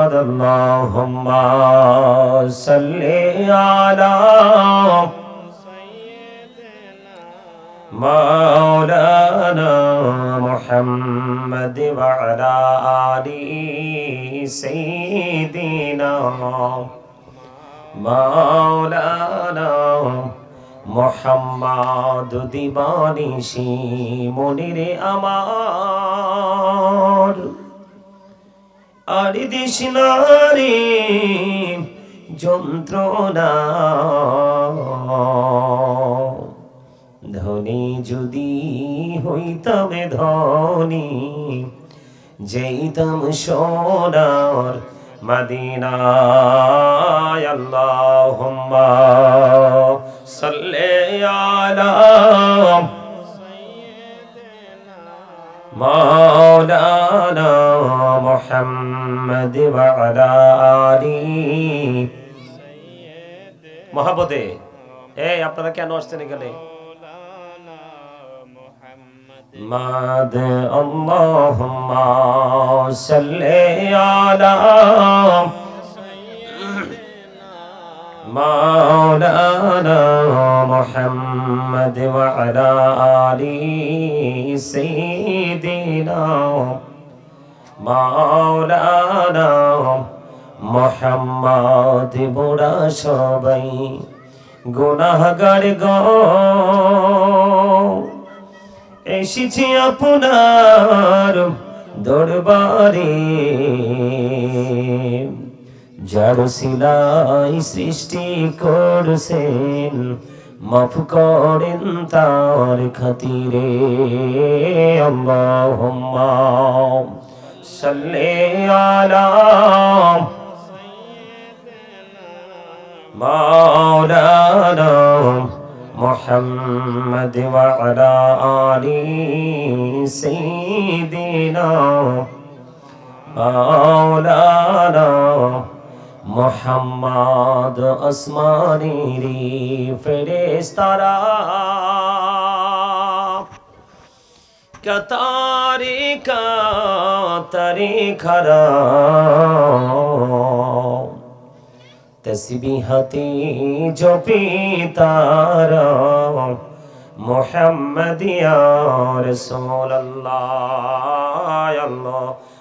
اللهم صل على مولانا محمد وعلى آل سيدنا مولانا মোহাম্মদ দিবানিসি মনিরে আমার আর দিস নারী যন্ত্রণা। ধনী যদি হইতাম ধনী যেইতাম সোনার মদিনায়। আল্লাহুম্মা সাল্লি আলা مولانا محمد وعلى آله মহাবতে এই আপনারা কেন আসছেন এখানে মাদ আল্লাহুম্মা সাল্লি আলা مولانا محمد وعلى آل سيدنا مولانا মোহাম্মদ বুড়া সবাই গুনাহগার গ এসেছি আপনার দরবারে যার সিলাই সৃষ্টি করছেন মাফ করেন তার খাতিরে আল্লাহুম্মা সাল্লি আলা مولانا محمد وعلى آل سيدنا مولانا মোহাম্মদ আসমানিরি ফেরেস্তারা কতারে কাতারে খরা তসবিহতে জপি তারা। মোহাম্মদ ইয়া রাসূলুল্লাহ আল্লাহ।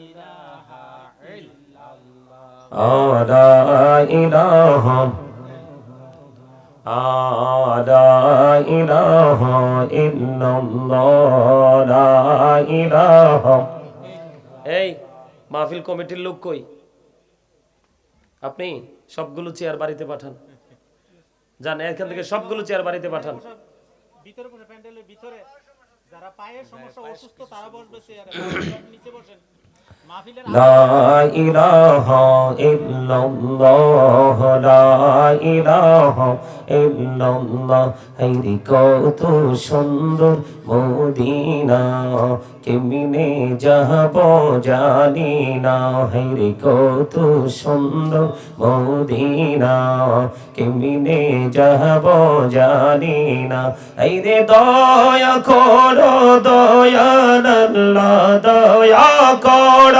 لا إله لا إله إلا الله لا إله এই মাহফিল কমিটির লোক কই আপনি সবগুলো চেয়ার বাড়িতে পাঠান যান এখান থেকে সবগুলো চেয়ার বাড়িতে পাঠান ভিতরে বসে প্যান্ডেলের ভিতরে যারা পায়ের সমস্যা অসুস্থ তারা বসবে চেয়ারে নিচে বসেন মাহফিলের لا إله إلا الله لا إله إلا الله হাইরে কত সুন্দর মদিনা কেমনে যাব জানি না হাইরে কত সুন্দর মদিনা কেমনে যাব জানি না হাইরে দয়া করো দয়াল আল্লাহ দয়া করো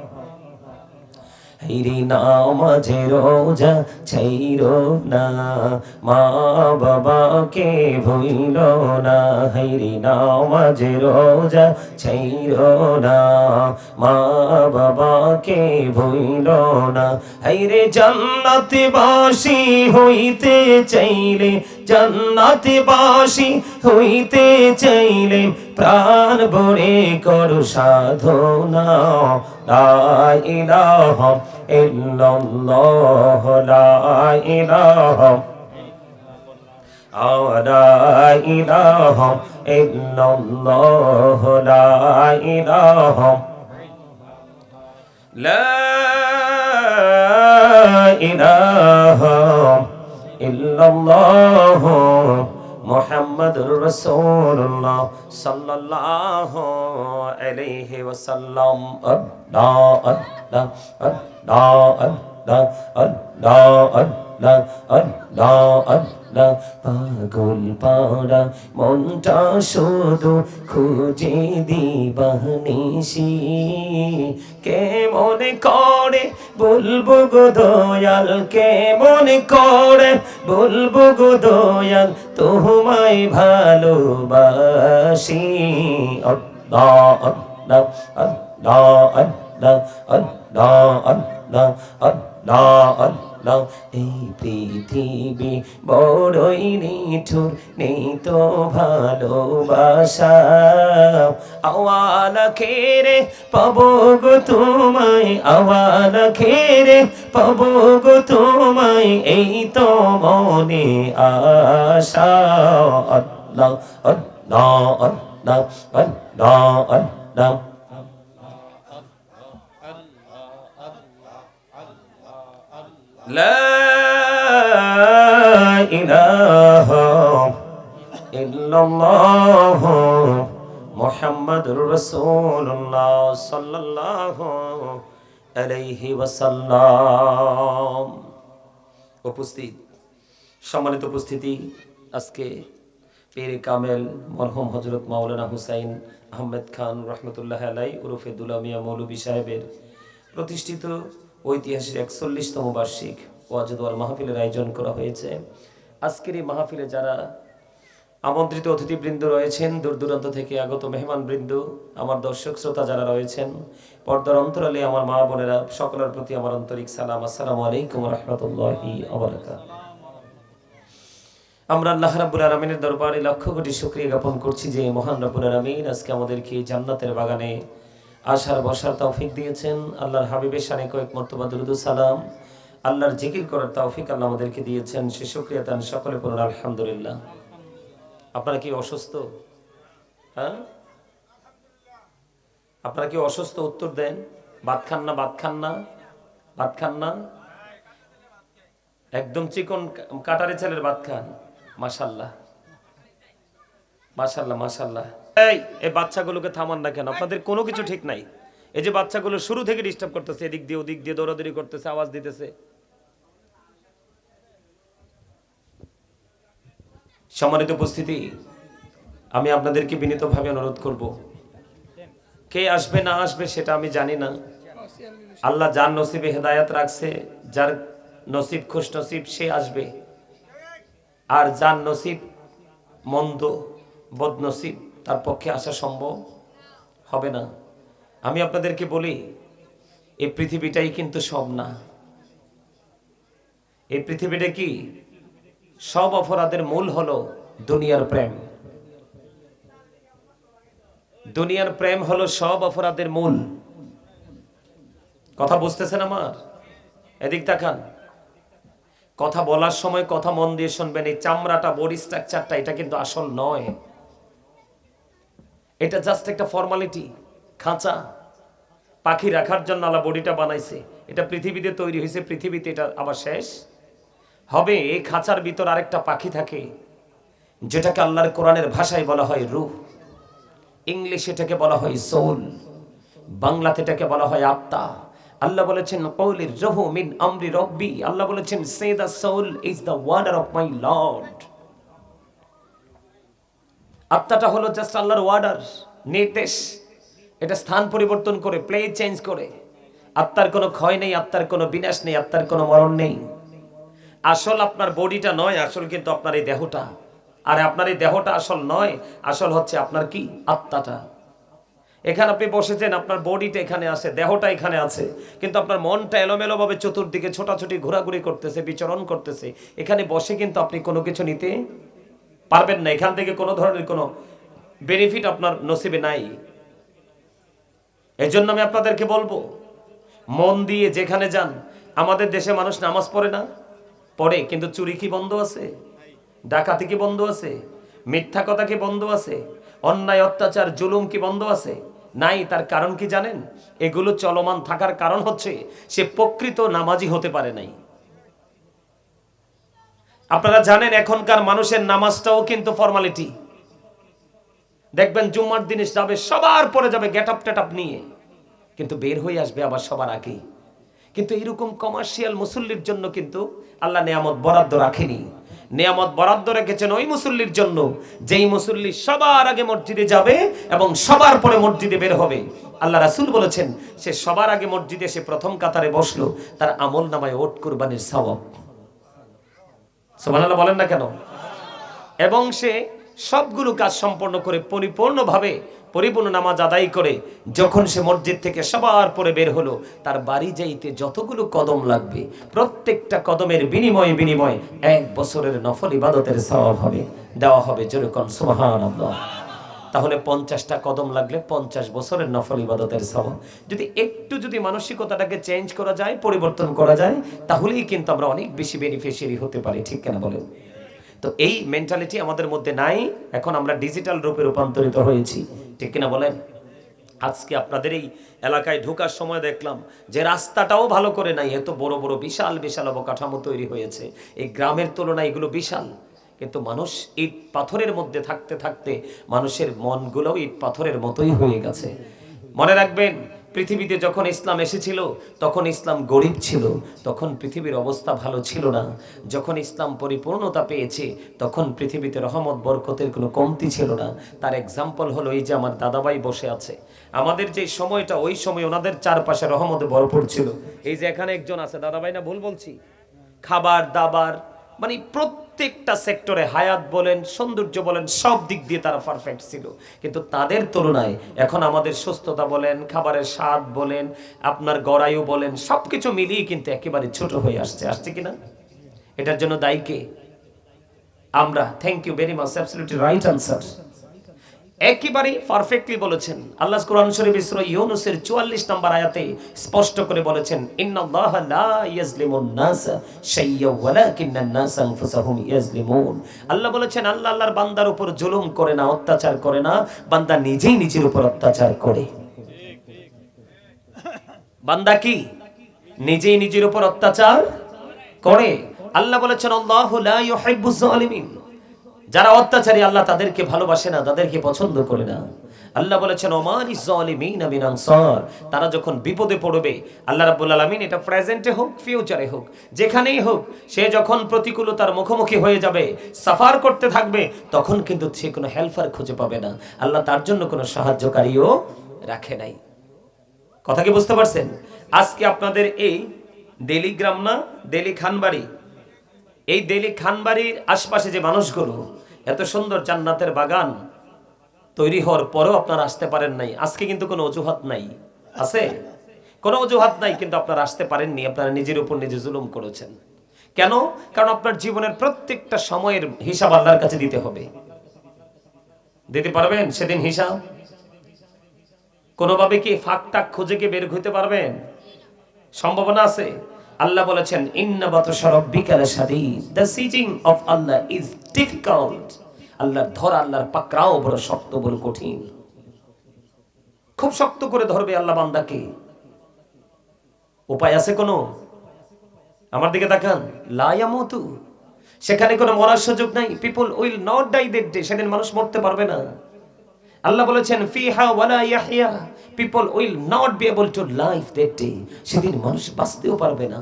হিরি নামাজে রোজা ছাইরো না মা বাবাকে ভুইল না হিরি নামাজে রোজা ছাইরো না মা বাবাকে ভুইল না হাইরে জান্নাতে বাসি হইতে চাইলে জান্নাতে বাসি হইতে চাইলে প্রাণ ভরে করো সাধনা। ইহ ইহ ইহ ইহ ইহ ইহ ইহ ইহ ইহ মোহাম্মদুর রাসূলুল্লাহ সাল্লাল্লাহু আলাইহি ওয়াসাল্লাম। আল্লাহ আল্লাহ আল্লাহ আল্লাহ আল্লাহ আল্লাহ আল্লাহ। আল্লাহ পাগল পাড়া, মনটা শুধু খুঁজে দিবানিসি কে মনে কর করে, বলব গো দয়াল, কে মনে করে? বলব গো দয়াল, তোমায় ভালোবাসি। অদ্দা অদ্দা অদ্দা না এই পৃথিবী বড়ই নিঠুর তো ভালোবাসা আওয়াল খেরে পাবো গো তোমায় আওয়াল খেরে পাবো গো তোমায় এই তো মনে আশা অল্লাহ অল্লাহ অল্লাহ لا إله إلا الله محمد رسول الله صلى الله عليه وسلم উপস্থিত সম্মানিত উপস্থিতি আজকে পীর কামেল মরহুম হজরত মাওলানা হুসাইন আহমেদ খান রহমতুল্লাহ আলাই ওরফে দুলামিয়া মৌলবী সাহেবের প্রতিষ্ঠিত ঐতিহাসিক একচল্লিশতম বার্ষিক ওয়াজদওয়াল মাহফিলের আয়োজন করা হয়েছে। আজকের এই মাহফিলে যারা আমন্ত্রিত অতিথিবৃন্দ রয়েছেন, দূর দূরান্ত থেকে আগত মেহমান বৃন্দ আমার দর্শক শ্রোতা যারা রয়েছেন, পর্দার অন্তরালে আমার মা বোনেরা, সকলের প্রতি আমার আন্তরিক সালাম। আসসালামু আলাইকুম রহমতুল্লাহি আমরা আল্লাহ রাব্বুল আলামিনের দরবারে লক্ষ কোটি শুকরিয়া জ্ঞাপন করছি যে মহান রাব্বুল আলামিন আজকে আমাদেরকে জান্নাতের বাগানে আসার বসার তৌফিক দিয়েছেন। আল্লাহর হাবিবের শানে কয়েক মর্তবা, দুরুদ সালাম। আল্লাহর জিকির করার তৌফিক আল্লাহ আমাদেরকে দিয়েছেন। সে শুকরিয়া তান সকলে পড়ুন আলহামদুলিল্লাহ। আপনারা কি অসুস্থ? হ্যাঁ? আপনারা কি অসুস্থ? উত্তর দেন। ভাত খান না, ভাত খান না? ভাত খান না? একদম চিকন কাটারে ছেলের ভাত খান। মাশাল্লাহ। মাশাল্লাহ মাশাল্লাহ। এই এই বাচ্চাগুলোকে থামান না কেন আপনাদের কোনো কিছু ঠিক নাই। এই যে বাচ্চাগুলো শুরু থেকে ডিস্টার্ব করতেছে, এদিক দিয়ে ওদিক দিয়ে দৌড়াদৌড়ি করতেছে, আওয়াজ দিতেছে। সম্মানিত উপস্থিতি, আমি আপনাদেরকে বিনীতভাবে অনুরোধ করব। কে আসবে না আসবে সেটা আমি জানি না। আল্লাহ যার নসিবে হেদায়াত রাখছে, যার নসিব খুশ নসিব সে আসবে। আর যার নসিব মন্দ, বদনসিব তার পক্ষে আসা সম্ভব হবে না। আমি আপনাদেরকে বলি, এই পৃথিবীটাই কিন্তু সব না। এই পৃথিবীটা কি? সব অপরাধের মূল হলো দুনিয়ার প্রেম। দুনিয়ার প্রেম হলো সব অপরাধের মূল। কথা বুঝতেছেন আমার? এদিক তাকান। কথা বলার সময় কথা মন দিয়ে শুনবেন, এই চামড়াটা বডি স্ট্রাকচারটা এটা কিন্তু আসল নয়। এটা জাস্ট একটা ফর্মালিটি খাঁচা। পাখি রাখার জন্য আল্লাহ বডিটা বানাইছে। এটা পৃথিবীতে তৈরি হয়েছে, পৃথিবীতে এটা আবার শেষ। হবে, এই খাঁচার ভিতর আরেকটা পাখি থাকে, যেটাকে আল্লাহর কোরআনের ভাষায় বলা হয় রূহ। ইংলিশ এটাকে বলা হয় সোল। বাংলাতে এটাকে বলা হয় আত্মা আল্লাহ বলেছেন কৌলির রহু মিন আমরি রব্বি। আল্লাহ বলেছেন, say the soul is the order of my lord. আত্মাটা হলো জাস্ট আল্লাহর ওয়ার্ডার নির্দেশ। এটা স্থান পরিবর্তন করে প্লে চেঞ্জ করে। আত্মার কোনো ক্ষয় নেই, আত্মার কোনো বিনাশ নেই, আত্মার কোনো মরণ নেই। আসল আপনার বডিটা নয়, আসল কিন্তু আপনার এই দেহটা। আর আপনার এই দেহটা আসল নয়, আসল হচ্ছে আপনার কি? আত্মাটা। এখানে আপনি বসেছেন, আপনার বডিটা এখানে আছে, দেহটা এখানে আছে। কিন্তু আপনার মনটা এলোমেলোভাবে চতুর্দিকে ছোটাছুটি, ঘোরাঘুরি করতেছে, বিচরণ করতেছে। এখানে বসে কিন্তু আপনি কোনো কিছু নিতে পারবেন না, এখান থেকে কোনো ধরনের কোনো বেনিফিট আপনার নসিবে নাই। এই জন্য আমি আপনাদেরকে বলব, মন দিয়ে যেখানে যান, আমাদের দেশে মানুষ নামাজ পড়ে না, পড়ে, কিন্তু চুরি কি বন্ধ আছে? ডাকাতি কি বন্ধ আছে? মিথ্যা কথা কি বন্ধ আছে? অন্যায়, অত্যাচার, জুলুম কি বন্ধ আছে? নাই, তার কারণ কি জানেন? এগুলো চলমান থাকার কারণ হচ্ছে, সে প্রকৃত নামাজি হতে পারে নাই। আপনারা জানেন এখনকার মানুষের নামাজটাও কিন্তু ফর্মালিটি দেখবেন জুম্মার দিনে যাবে, সবার পরে যাবে গেট আপ টেট আপ নিয়ে। কিন্তু বের হয়ে আসবে আবার সবার আগে কিন্তু এরকম কমার্শিয়াল মুসল্লির জন্য কিন্তু আল্লাহ নেয়ামত বরাদ্দ রাখেনি। নেয়ামত বরাদ্দ রেখেছেন ওই মুসল্লির জন্য। যেই মুসল্লি সবার আগে মসজিদে যাবে এবং সবার পরে মসজিদে বের হবে। আল্লাহ রাসুল বলেছেন, সে সবার আগে মসজিদে সে প্রথম কাতারে বসল, তার আমল নামায় ওট কুরবানির সওয়াব। সুবহানাল্লাহ বলেন না কেন? এবং সে সবগুলো কাজ সম্পন্ন করে পরিপূর্ণভাবে পরিপূর্ণ নামাজ আদায় করে, যখন সে মসজিদ থেকে সবার পরে বের হলো, তার বাড়ি যাইতে যতগুলো কদম লাগবে, প্রত্যেকটা কদমের বিনিময়ে বিনিময়ে এক বছরের নফল ইবাদতের সওয়াব হবে, দেওয়া হবে যেরকম সুবহানাল্লাহ। তাহলে পঞ্চাশটা কদম লাগলে পঞ্চাশ বছরের নফল ইবাদতের সওয়াব। যদি একটু যদি মানসিকতাটাকে চেঞ্জ করা যায়, পরিবর্তন করা যায়, তাহলেই কিন্তু আমরা অনেক বেশি বেনিফিশিয়ারি হতে পারি। ঠিক কেনা বলেন? তো এই মেন্টালিটি আমাদের মধ্যে নাই, এখন আমরা ডিজিটাল রূপে রূপান্তরিত হয়েছি। ঠিক কিনা বলেন? আজকে আপনাদের এই এলাকায় ঢোকার সময় দেখলাম যে রাস্তাটাও ভালো করে নাই, এত বড় বড় বিশাল বিশাল অবকাঠামো তৈরি হয়েছে। এই গ্রামের তুলনায় এগুলো বিশাল। কিন্তু মানুষ ইট পাথরের মধ্যে থাকতে থাকতে মানুষের মনগুলোও ইট পাথরের মতোই হয়ে গেছে। মনে রাখবেন, পৃথিবীতে যখন ইসলাম এসেছিল, তখন ইসলাম গরিব ছিল, তখন পৃথিবীর অবস্থা ভালো ছিল না। যখন ইসলাম পরিপূর্ণতা পেয়েছে, তখন পৃথিবীতে রহমত, বরকতের কোনো কমতি ছিল না। তার এক্সাম্পল হলো এই যে আমার দাদাভাই বসে আছে। আমাদের যে সময়টা, ওই সময় ওনাদের চারপাশে রহমতে, ভরপুর ছিল। এই যে এখানে একজন আছে, দাদাভাই না ভুল বলছি? খাবার, দাবার মানে প্রত্যেকটা সেক্টরে হায়াত বলেন, সৌন্দর্য বলেন, সব দিক দিয়ে তারা পারফেক্ট ছিল। কিন্তু তাদের তুলনায় এখন আমাদের সুস্থতা বলেন, খাবারের স্বাদ বলেন, আপনার গড়ায়ু বলেন সব কিছু মিলিয়ে কিন্তু একেবারে ছোট হয়ে আসছে। আসছে কিনা এটার জন্য দায়ী কে? আমরা। Thank you very much absolutely right answer একেবারে পারফেক্টলি বলেছেন। আল্লাহ কোরআন শরীফ সূরা ইউনূসের 44 নম্বর আয়াতে স্পষ্ট করে বলেছেন, ইন্নাল্লাহা লা ইয়াজলিমুন নাস শাইয়্যা ওয়ালাকিন্নান নাস আনফুসাহুম ইয়াজলিমুন। আল্লাহ বলেছেন, আল্লাহ আল্লাহর বান্দার উপর জুলুম করে না, অত্যাচার করে না, বান্দা নিজেই নিজের উপর অত্যাচার করে। বান্দা কি? নিজেই নিজের উপর অত্যাচার করে। আল্লাহ বলেছেন, আল্লাহু লা ইউহিব্বুজ জালিমিন। যারা অত্যাচারী, আল্লাহ তাদেরকে ভালোবাসে না, তাদেরকে পছন্দ করে না। আল্লাহ বলেছেন, ওমানি জালিমিন মিন আনসার। তারা যখন বিপদে পড়বে, আল্লাহ রাব্বুল আলামিন এটা প্রেজেন্টে হোক, ফিউচারে হোক, যেখানেই হোক, সে যখন প্রতিকূলতার মুখোমুখি হয়ে যাবে, সাফার করতে থাকবে, তখন কিন্তু সে কোনো হেল্পার খুঁজে পাবে না। আল্লাহ তার জন্য কোনো সাহায্যকারীও রাখে নাই। কথা কি বুঝতে পারছেন? আজকে আপনাদের এই দেলি গ্রাম না, দেলি খানবাড়ি। এই দেলি খানবাড়ির আশপাশে যে মানুষগুলো এত সুন্দর জান্নাতের বাগান তৈরি হওয়ার পরেও আপনারা আসতে পারেন নাই। আজকে কিন্তু কোনো অজুহাত নাই। আছে? কোনো অজুহাত নাই, কিন্তু আপনারা আসতে পারেননি। আপনারা নিজের উপর নিজে জুলুম করেছেন। কেন? কারণ আপনার জীবনের প্রত্যেকটা সময়ের হিসাব আল্লাহর কাছে দিতে হবে। দিতে পারবেন সেদিন হিসাব? কোনোভাবে কি ফাঁক টাক খুঁজে কি বের হইতে পারবেন? সম্ভাবনা আছে? আল্লাহ বলেছেন, ইন্না বাতশা রাব্বিকা লাশাদীদ। The seizing of Allah is difficult আল্লাহর ধরা আল্লাহর পাকড়াও বড় শক্ত, বড় কঠিন। খুব শক্ত করে ধরবে আল্লাহ বান্দাকে। উপায় আছে কোনো? আমার দিকে তাকান। লায়ামতু সেখানে কোনো মরার সুযোগ নাই। People will not die that day সেদিন মানুষ মরতে পারবে না। আল্লাহ বলেছেন, ফিহা ওয়ালা ইয়াহইয়া। People will not be able to life that day সেদিন মানুষ বাঁচতেও পারবে না।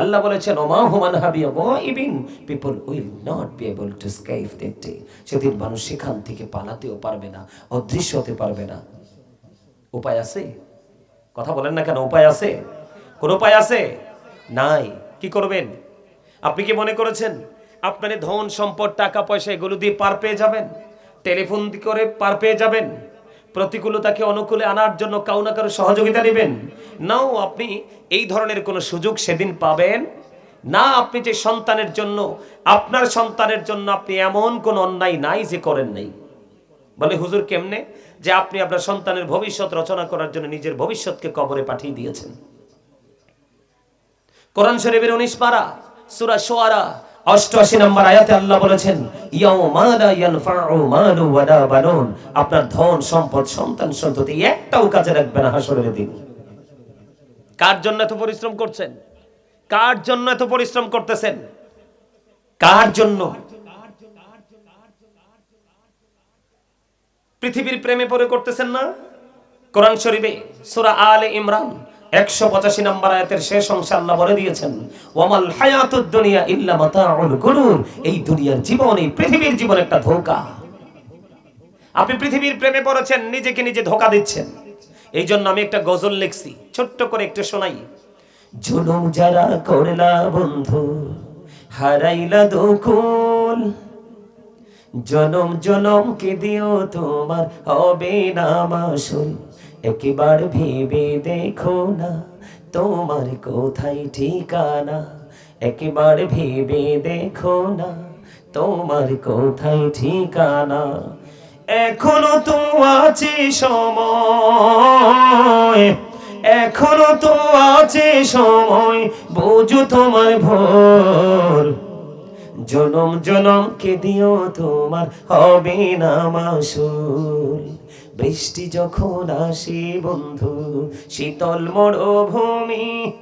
আল্লাহ বলেছেন, ওমা হুমান হাবিয়া গায়বিন। People will not be able to escape that day সেদিন মানুষ সেখান থেকে পালাতেও পারবে না, অদৃশ্য হতে পারবে না। উপায় আছে? কথা বলেন না কেন, উপায় আছে? কোন উপায় আছে? নাই। কি করবেন? আপনি কি মনে করেছেন, আপনার ধন, সম্পদ, টাকা, পয়সা এগুলো দিয়ে পার পেয়ে যাবেন? টেলিফোন করে পার পেয়ে যাবেন। প্রতিকূলতাকে অনুকূলে আনার জন্য কাউ না কারও সহযোগিতা নেবেন। নাও, আপনি এই ধরনের কোনো সুযোগ সেদিন পাবেন। না, আপনি যে সন্তানের জন্য, আপনার সন্তানের জন্য আপনি এমন কোন অন্যায় নাই যে করেন নাই। বলে হুজুর কেমনে? যে আপনি আপনার সন্তানের ভবিষ্যৎ রচনা করার জন্য নিজের ভবিষ্যৎকে কবরে পাঠিয়ে দিয়েছেন। কোরআন শরীফের উনিশ পারা, সুরা সোয়ারা অষ্টআশি নম্বর আয়াতে আল্লাহ বলেছেন আপনার ধন, সম্পদ, সন্তান সন্ততি একটাও কাজে রাখবে না হাসরের দিন। কার জন্য এত পরিশ্রম করছেন? কার জন্য এত পরিশ্রম করতেছেন? কার জন্য? পৃথিবীর প্রেমে পড়ে করতেছেন না? কোরআন শরীফে সূরা আলে ইমরান একশো পঁচাশি নম্বর আয়াতের শেষ অংশে আল্লাহ বলে দিয়েছেন, ওয়ামাল হায়াতুদ দুনিয়া ইল্লা মাতাউল গুরুর। এই দুনিয়ার জীবন, এই পৃথিবীর জীবন একটা ধোঁকা। আপনি পৃথিবীর প্রেমে পড়েছেন, নিজেকে নিজে ধোকা দিচ্ছেন। এই জন্য আমি একটা গজল লিখছি, ছোট্ট করে একটু শোনাই। জুলুম যারা করলা বন্ধু, হারাইলা দুকুল জনম জনম কে দিও তোমার? হবে না একবার ভেবে দেখো না তোমার কোথায় ঠিকানা। একবার ভেবে দেখো না তোমার কোথায় ঠিকানা। এখনও তো আছে সময়, এখনও তো আছে সময়, বুঝো তোমার ভোর। জনম জনম কে দিও তোমার? হবে না মাসুল। বৃষ্টি যখন আসে বন্ধু, শীতল মরুভূমি,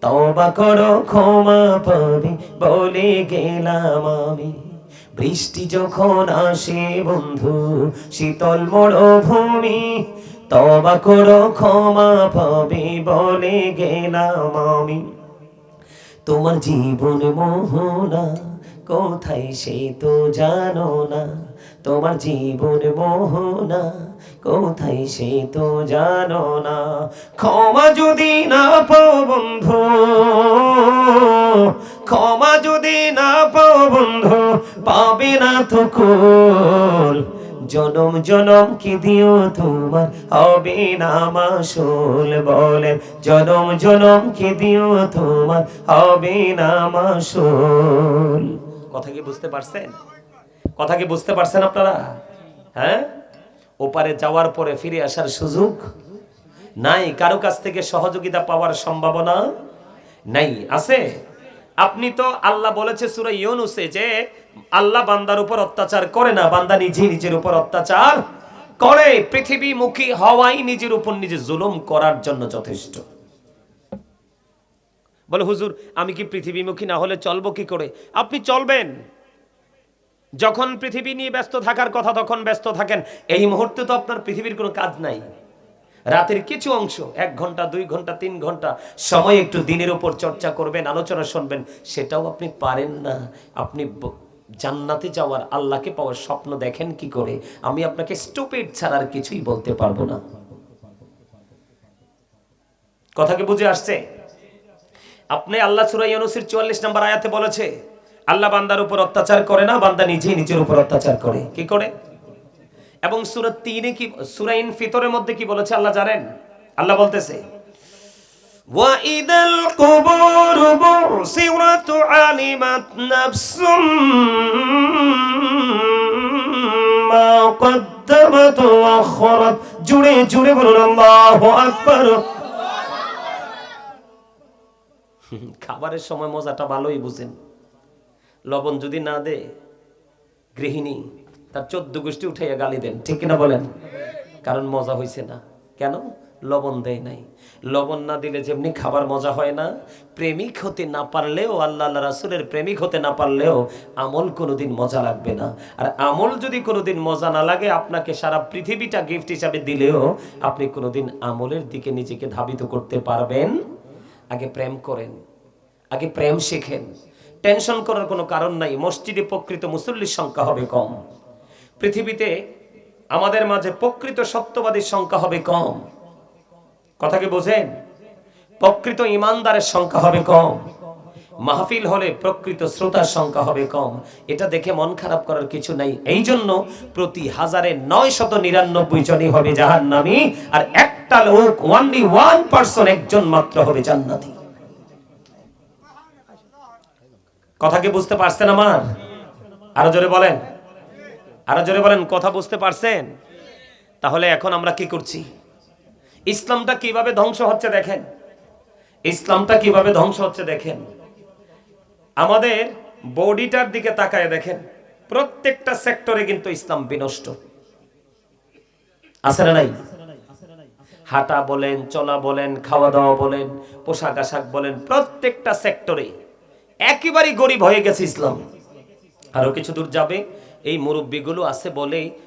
তবা করো, ক্ষমা পাবে বলে গেলাম আমি। বৃষ্টি যখন আসে বন্ধু, শীতল মরুভূমি, তবা করো, ক্ষমা পাবে বলে গেলাম আমি। তোমার জীবন মোহনা কোথায় সে তো জানো না? তোমার জীবন মোহনা, কোথায় সে তো জানো না? ক্ষমা যদি না পাও বন্ধু, ক্ষমা যদি না পাও বন্ধু, পাবে না তো কোল। জনম জনম কি দিও তোমার? হবে না মাসুল বলেন জনম জনম কি দিও তোমার? হবে না মাসুল। কথা কি বুঝতে পারছেন? কথা কি বুঝতে পারছেন আপনারা? হ্যাঁ? ওপারে যাওয়ার পরে ফিরে আসার সুযোগ নাই, কারও কাছ থেকে সহযোগিতা পাওয়ার সম্ভাবনা নাই, আছে? আপনি তো আল্লাহ বলেছে সুরা ইউনুসে যে আল্লাহ বান্দার উপর অত্যাচার করে না, বান্দা নিজে নিজের উপর অত্যাচার করে। পৃথিবী মুখী হওয়াই নিজের উপর নিজে জুলুম করার জন্য যথেষ্ট। বলে, হুজুর, আমি কি পৃথিবীমুখী না হলে চলবো কি করে? আপনি চলবেন। যখন পৃথিবী নিয়ে ব্যস্ত থাকার কথা তখন ব্যস্ত থাকেন। এই মুহূর্তে তো আপনার পৃথিবীর কোনো কাজ নাই। রাতের কিছু অংশ, এক ঘণ্টা, দুই ঘণ্টা, তিন ঘণ্টা, সময় একটু দিনের উপর চর্চা করবেন, আলোচনা শুনবেন, সেটাও আপনি পারেন না। আপনি জান্নাতে যাওয়ার আল্লাহকে পাওয়ার স্বপ্ন দেখেন কি করে? আমি আপনাকে স্টুপিড ছাড়া আর কিছুই বলতে পারব না। কথা কি বুঝে আসছে? আপনি আল্লাহ সুরাই ইউনুসের চুয়াল্লিশ নম্বর আয়াতে বলেছে আল্লাহ বান্দার উপর অত্যাচার করে না বান্দা নিজেই নিজের উপর অত্যাচার করে কি করে এবং সুরা তিনে কি সুরাইন ফিতরের মধ্যে কি বলেছে আল্লাহ জানেন আল্লাহ বলতেছে وَإِذَا الْقُبُورُ بُعْثِرَتْ عَلِمَتْ نَفْسٌ مَا قَدَّمَتْ وَأَخَّرَتْ জুড়ে জুড়ে বলুন আল্লাহু আকবার খাবারের সময় মজাটা ভালোই বুঝেন। লবণ যদি না দে গৃহিণী তার চোদ্দ গোষ্ঠী উঠাইয়া গালি দেন, ঠিক কিনা বলেন? কারণ মজা হয়েছে না। কেন? লবণ দেয় নাই। লবণ না দিলে যেমনি খাবার মজা হয় না, প্রেমিক হতে না পারলেও, আল্লাহ রাসুলের প্রেমিক হতে না পারলেও আমল কোনোদিন মজা লাগবে না। আর আমল যদি কোনোদিন মজা না লাগে, আপনাকে সারা পৃথিবীটা গিফট হিসাবে দিলেও আপনি কোনোদিন আমলের দিকে নিজেকে ধাবিত করতে পারবেন আগে প্রেম করেন, আগে প্রেম শেখেন। টেনশন করার কোনো কারণ নাই, মসজিদে প্রকৃত মুসল্লির সংখ্যা হবে কম। পৃথিবীতে আমাদের মাঝে প্রকৃত সত্যবাদীর সংখ্যা হবে কম। কথাকে বোঝেন? প্রকৃত ইমানদারের সংখ্যা হবে কম। মাহফিল হলে প্রকৃত শ্রোতার সংখ্যা হবে কম। এটা দেখে মন খারাপ করার কিছু নাই। এই জন্য প্রতি হাজারে নয় শত নিরানব্বই জনই হবে জাহান্নামী, আর একটা লোক ওয়ানলি ওয়ান পার্সন একজন মাত্র হবে জান্নাতি। কথা কি বুঝতে পারছেন আমার? আরও জোরে বলেন। আরও জোরে বলেন, কথা বুঝতে পারছেন? তাহলে এখন আমরা কি করছি? ইসলামটা কীভাবে ধ্বংস হচ্ছে দেখেন। ইসলামটা কীভাবে ধ্বংস হচ্ছে দেখেন। আমাদের বডিটার দিকে তাকায় দেখেন, প্রত্যেকটা সেক্টরে কিন্তু ইসলাম বিনষ্ট। আছে না নাই? হাঁটা বলেন, চলা বলেন, খাওয়া দাওয়া বলেন, পোশাক আশাক বলেন, প্রত্যেকটা সেক্টরে একেবারেই গরিব হয়ে গেছে ইসলাম। আরও কিছু দূর যাবে? এই মুরব্বীগুলো আছে বলে